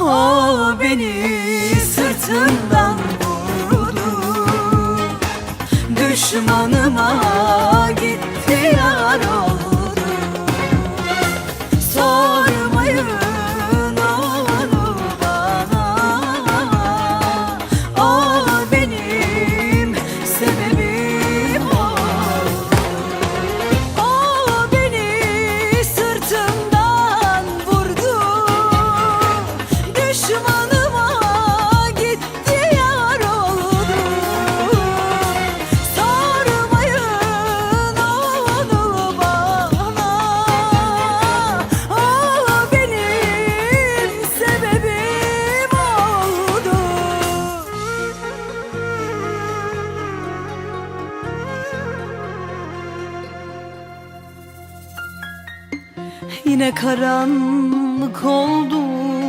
O beni sırtımdan vurdu. Düşmanıma gitti Yine karanlık oldu